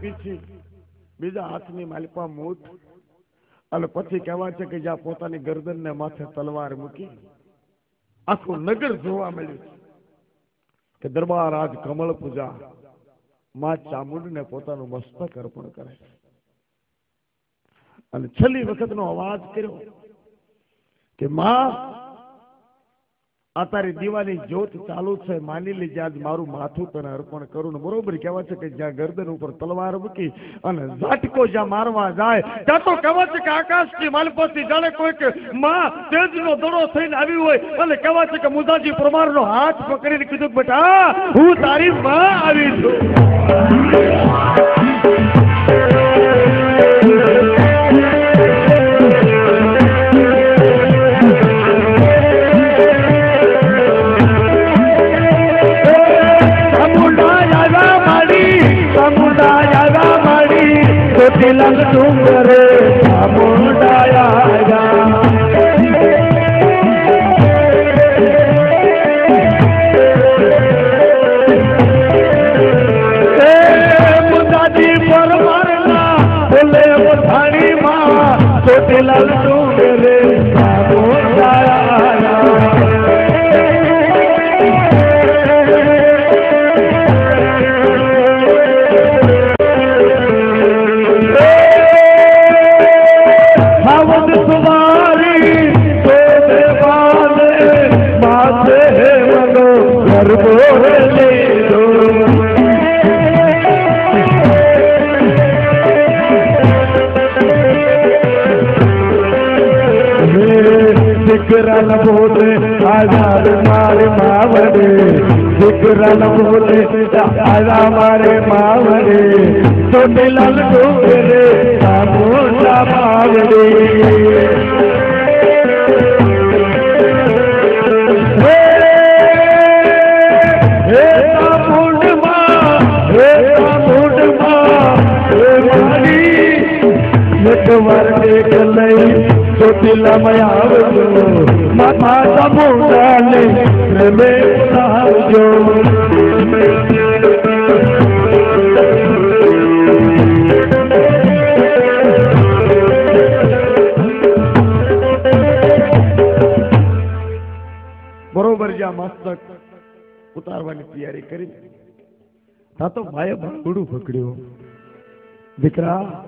પીછી બીજા હાથની માલિપા મૂઠ અને પછી કહેવા છે કે જ્યાં પોતાની ગરદનને માથે તલવાર મૂકી આખું નગર જોવા મળ્યું છે કે દરબાર આજ કમળ પૂજા માં ચામુંડને પોતાનું મસ્તક અર્પણ કરે છે. અને છેલ્લી વખતનો અવાજ કર્યો કે માં આ તારી દીવાની જ્યોત ચાલુ છે, માની લીજે આજ મારું માથું તને અર્પણ કરું ને બરોબર કહેવાય છે કે જ્યાં ગરદન ઉપર તલવાર મૂકી અને ઝાટકો જ્યાં મારવા જાય, ત્યાં તો કહેવાય છે કે આકાશની માલપતિ જાણે કોઈકમાં તેજનો દડો થઈને આવી હોય અને કહેવાય છે કે મુદાજી પ્રમાણનો હાથ પકડીને કીધું બેટા, હું તારી માં આવી છું. मिलन तुम દીકરા ન બોલે આઝાદ મારે માવડે દીકરા ન બોલે આઝા મારે માવડે ચોટીલાલ ડુંગરે સામોટા માવડે હે આવજો માથા બોલાવજો બરોબર જ્યાં મસ્તક. ઉતારવાની તૈયારી કરી. હા તો ભાઈ બાંગડું પકડ્યું. દીકરા,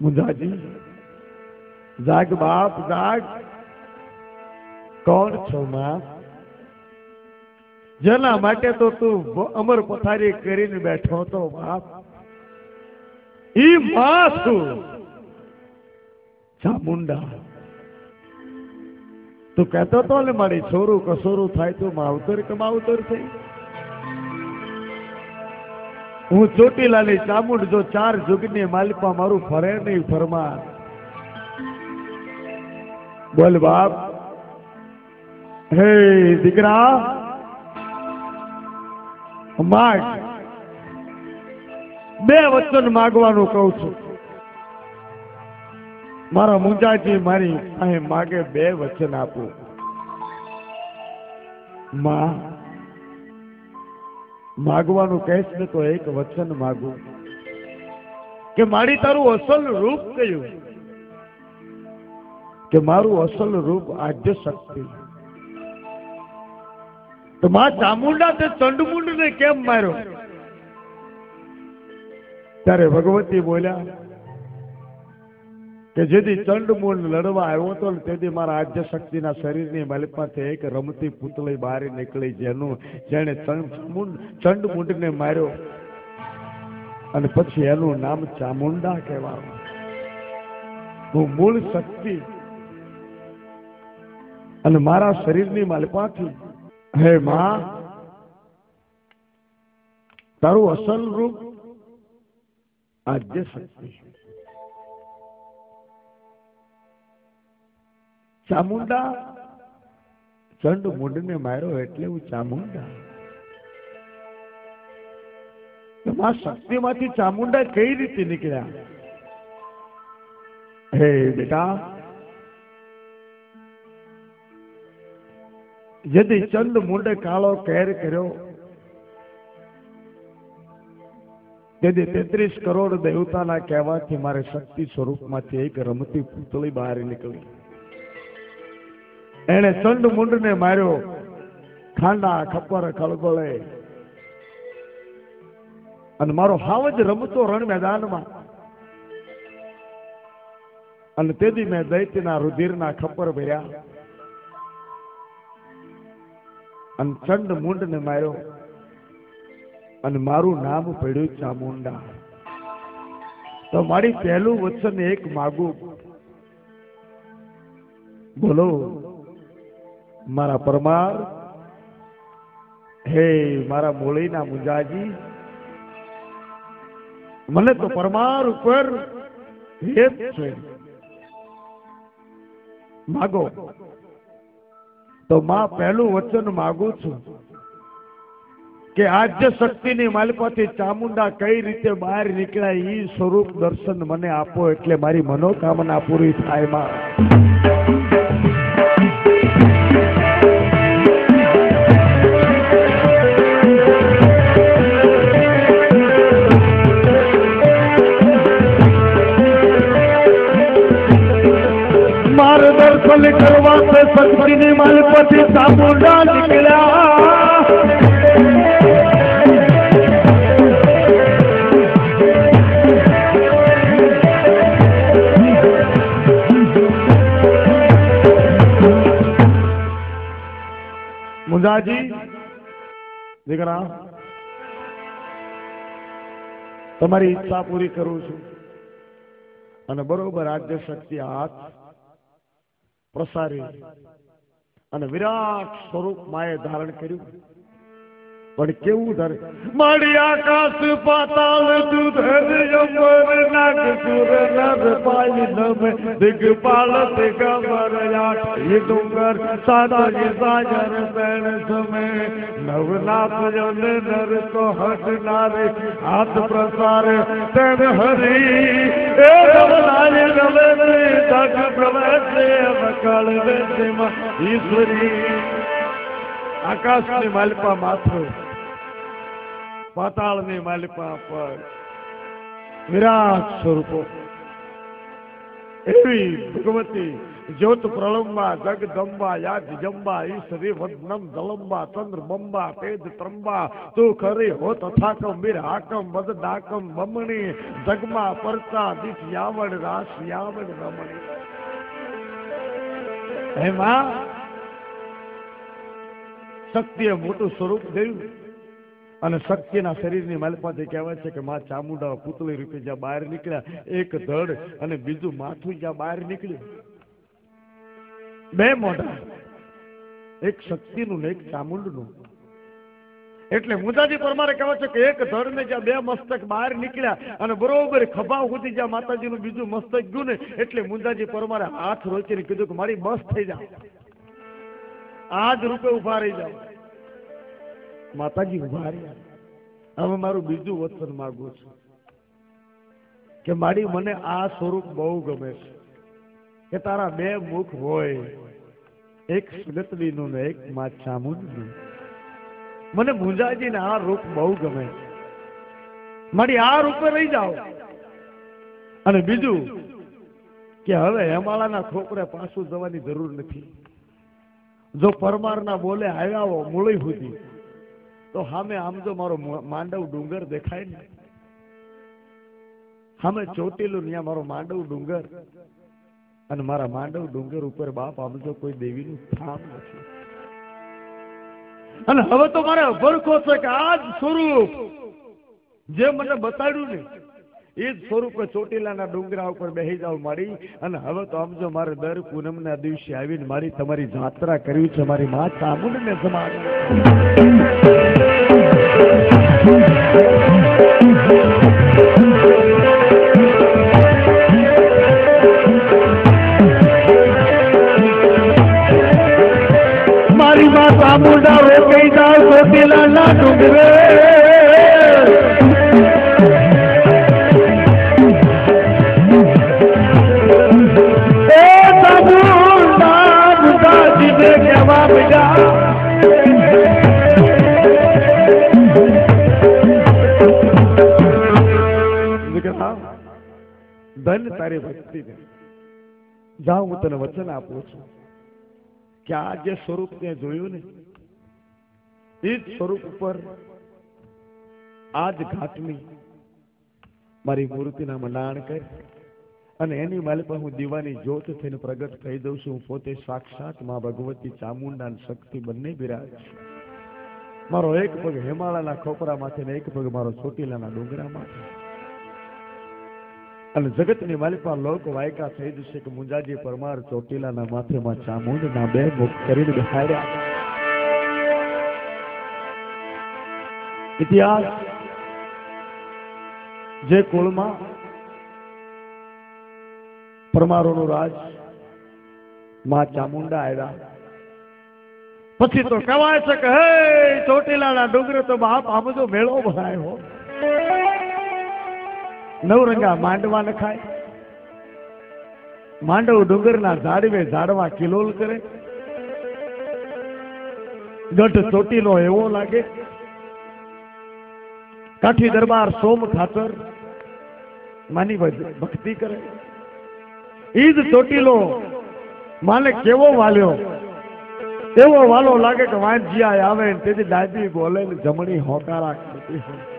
મુંજાજી જાગ બાપ જાગ કોણ છો માં જેના માટે તો તું અમર પથારી કરીને બેઠો તો બાપ ઈ માં છું ચામુંડા તું કહેતો તો ને મારી છોરું કસોરું થાય તો માવતર કે માવતર થઈ હું ચોટીલાની ચામુંડ જો ચાર જુગની માલિકા મારું ફરે નહીં, ફરમાન. બોલ બાપ. હે દીકરા. માગ બે વચન માગવાનું કહું છું. મારા મુંજાજી મારી અહીં માગે બે વચન આપું. માં, માગવાનું કહેશ ને તો એક વચન માગું. કે મારી તારું અસલ રૂપ કયું? કે મારું અસલ રૂપ આદ્ય શક્તિ તો માં ચામુંડા તે ચંડમુંડ ને કેમ માર્યો? ત્યારે ભગવતી બોલ્યા કે જેથી ચંડમુંડ લડવા આવ્યો હતો તેથી મારા આદ્ય શક્તિના શરીરની માલિકમાંથી એક રમતી પૂતળી બહાર નીકળી જેનું જેણે ચંડમુંડ ચંડમુંડને માર્યો. અને પછી એનું નામ ચામુંડા કહેવાનું હું મૂળ શક્તિ અને મારા શરીરની માલપાથી. હે માં, તારું અસલ રૂપ આદ્ય શક્તિ ચામુંડા ચંડ મુંડને માર્યો એટલે હું ચામુંડા. આ શક્તિમાંથી ચામુંડા કઈ રીતે નીકળ્યા? હે બેટા यदि ચંદ મુંડે કાળો કેર કર્યો તેથી તેત્રીસ કરોડ દેવતાના કહેવાથી મારે શક્તિ સ્વરૂપમાંથી એક રમતી પૂતળી બહાર નીકળી એણે ચંડ મુંડને માર્યો ખાંડા ખપ્પર ખળગોળે અને મારો હાવ જ રમતો રણ મેદાનમાં અને તેથી મેં દૈત્યના રુધિરના ખપ્પર ભર્યા અને ચંડ મુંડને માર્યો. અને મારું નામ પડ્યું ચામુંડા. તો મારી પહેલું વચન એક માગું. બોલો, મારા પરમાર, હે મારા મોળીના મુંજાજી, મને તો પરમાર ઉપર હેત છે. માગો. તો માં પહેલું વચન માગું છું કે આદ્ય શક્તિની માલિકોથી ચામુંડા કઈ રીતે બહાર નીકળાય એ સ્વરૂપ દર્શન મને આપો એટલે મારી મનોકામના પૂરી થાયમાં. દર્શન કરવા તે શક્તિની માલપતિ ચામુંડા નીકળ્યા મુંજાજી દીકરા તમારી ઈચ્છા પૂરી કરું છું અને બરોબર આદ્ય શક્તિ હાથ પ્રસારી અને વિરાટ સ્વરૂપ માએ ધારણ કર્યું. पर क्यों उधर। माड़िया कास पाताल दुधर यमर नाग सुर नर पाई नम दिगपाल दिगंबर याट ये डूंगर सादा ये सागर बैण समय नवनाथ जन नर को हट नारे, हाथ प्रसार, तन हरी। ए नव नवनाय नवे तक प्रवेश मकल वेश ईश्वरी। आकाश में मलपा माथो પાતાળની માલિપા પર વિરાટ સ્વરૂપો. એવી ભગવતી જ્યોત પ્રલંબા, જગદંબા, યાદ જંબા ઈશ્વરી વદનમ જલંબા ચંદ્ર બંબા, તેજ ત્રંબા તું ખરી હો તથાકમ વીર હાકમ, વદ ડાકમ બમણી, જગમા પરતા દીઠ યાવડ, રાસ યાવડ રમણી હે માં શક્તિએ મોટું સ્વરૂપ થયું અને શક્તિના શરીરની માલપાથી કહેવાય છે કે માં ચામુંડા પુતળી રૂપે જ્યાં બહાર નીકળ્યા, એક ધડ અને બીજું માથું જ્યાં બહાર નીકળ્યું. બે મોઢા, એક શક્તિનું ને એક ચામુંડનું. એટલે મુદાજી પરમારે કહેવાય છે કે એક ધડ ને જ્યાં બે મસ્તક બહાર નીકળ્યા અને બરોબર ખભા સુધી જ્યાં માતાજીનું બીજું મસ્તક ગયું ને, એટલે મુદાજી પરમારે હાથ રોચીને કીધું કે મારી બસ થઈ જાઓ આજ રૂપે ઊભા રહી જાઓ. માતાજી ઊભા રહ્યા. હવે મારું બીજું વચન માગું છું કે મારી મને આ સ્વરૂપ બહુ ગમે છે કે તારા બે મુખ હોય, એક સુગતડીનું ને એક માં ચામુંડનું મને મુંજાજીને આ રૂપ બહુ ગમે મારી આ રૂપે રહી જાઓ. અને બીજું કે હવે હેમાળાના છોકરે પાછું જવાની જરૂર નથી. જો પરમારના બોલે આવ્યા હો, મૂળી સુધી તો સામે આમ જો મારો માંડવ ડુંગર દેખાય ને? સામે ચોટીલું ત્યાં મારો માંડવ ડુંગર. અને મારા માંડવ ડુંગર ઉપર બાપ આમ જો કોઈ દેવીનું સ્થાન નથી. અને હવે તો મારે અભરખો છે કે આ જ સ્વરૂપ. જે મને બતાડ્યું ને, એ જ સ્વરૂપે ચોટીલાના ડુંગરા ઉપર બેસી જાવ મારી. અને હવે તો આમ જો મારે દર પૂનમના દિવસે આવીને મારી તમારી જાત્રા કરવી છે, મારી મા ચામુંડને સમાડ મારી માં ચામુંડા રોકાઈ જાવ ના ડુંગરે. ભક્તિને જા હું તને વચન આપું છું. કે આ જે સ્વરૂપ ત્યાં જોયું ને, એ જ સ્વરૂપ ઉપર આ જ ઘાટની મારી મૂર્તિના મંડાણ કર અને એની માલિક હું દીવાની જ્યોત થઈને પ્રગટ થઈ દઉં છું. હું પોતે સાક્ષાતમાં ભગવતી ચામુંડા શક્તિ બંને બિરાજ. મારો એક પગ હિમાલયના ખોપરામાંથી ને એક પગ મારો ચોટીલાના ડુંગરામાંથી અને જગતની માલિકમાં લોક વાયકા થઈ જશે કે મુંજાજી પરમાર ચોટીલાના માથેમાં ચામુંડના બે મુખ કરીને બેહાડ્યા. ઇતિહાસ જે કુળમાં પરમારોનું રાજમાં ચામુંડા આવ્યા પછી તો કહેવાય છે કે, હે ચોટીલાના ડુંગર તો બાપ આ બધો મેળો ભરાય. નવરંગા માંડવા નખાય. માંડવ ડુંગરના ઝાડવે ઝાડવા કિલોલ કરે. ગઢ ચોટીલો એવો લાગે. કાઠી દરબાર સોમ ખાતર. માની ભક્તિ કરે. ઈદ ચોટીલો માને કેવો વાલ્યો? એવો વાલો લાગે કે વાંજિયા આવે તેથી દાદી બોલે જમણી હોકારા કરતી હોય.